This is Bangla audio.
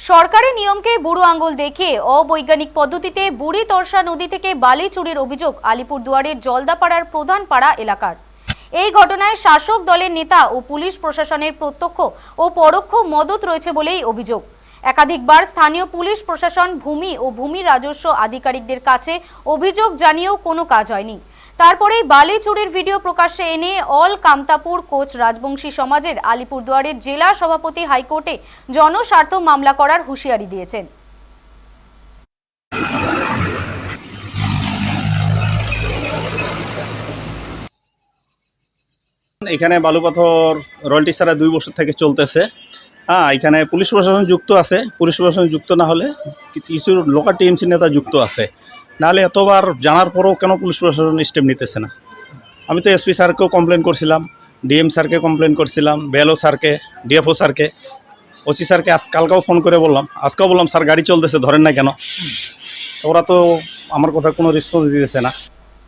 সরকারি নিয়মকে বুড়ো আঙ্গুল দেখে অবৈজ্ঞানিক পদ্ধতিতে বুড়ি তরসা নদী থেকে বালি চুরির অভিযোগ আলিপুরদুয়ারের জলদাপাড়ার প্রধান পাড়া এলাকার। এই ঘটনায় শাসক দলের নেতা ও পুলিশ প্রশাসনের প্রত্যক্ষ ও পরোক্ষ মদত রয়েছে বলেই অভিযোগ। একাধিকবার স্থানীয় পুলিশ প্রশাসন, ভূমি ও ভূমি রাজস্ব আধিকারিকদের কাছে অভিযোগ জানিয়েও কোনো কাজ হয়নি। তারপরেই বালি চুরির ভিডিও প্রকাশ্যে এনে অল কামতাপুর কোচ রাজবংশী সমাজের আলিপুরদুয়ারের জেলা সভাপতি হাইকোর্টে জনস্বার্থ মামলা করার হুঁশিয়ারি দিয়েছেন। এখানে বালুপাথর রয়্যালটি ছাড়া দুই বছর থেকে চলতেছে। হ্যাঁ এখানে পুলিশ প্রশাসন যুক্ত আছে। পুলিশ প্রশাসন যুক্ত না হলে কিছু লোকাল টিএমসি নেতা যুক্ত আছে। নাহলে এতবার জানার পরেও কেন পুলিশ প্রশাসন স্টেপ নিতেছে না? আমি তো এসপি স্যারকেও কমপ্লেন করছিলাম ডিএম স্যারকে কমপ্লেন করছিলাম বেএলও স্যারকে ডিএফও স্যারকে ওসি স্যারকে আজ কালকেও ফোন করে বললাম, আজকেও বললাম, স্যার, গাড়ি চলতেছে, ধরেন না কেন? ওরা তো আমার কথা কোনো রেসপন্স দিতেছে না।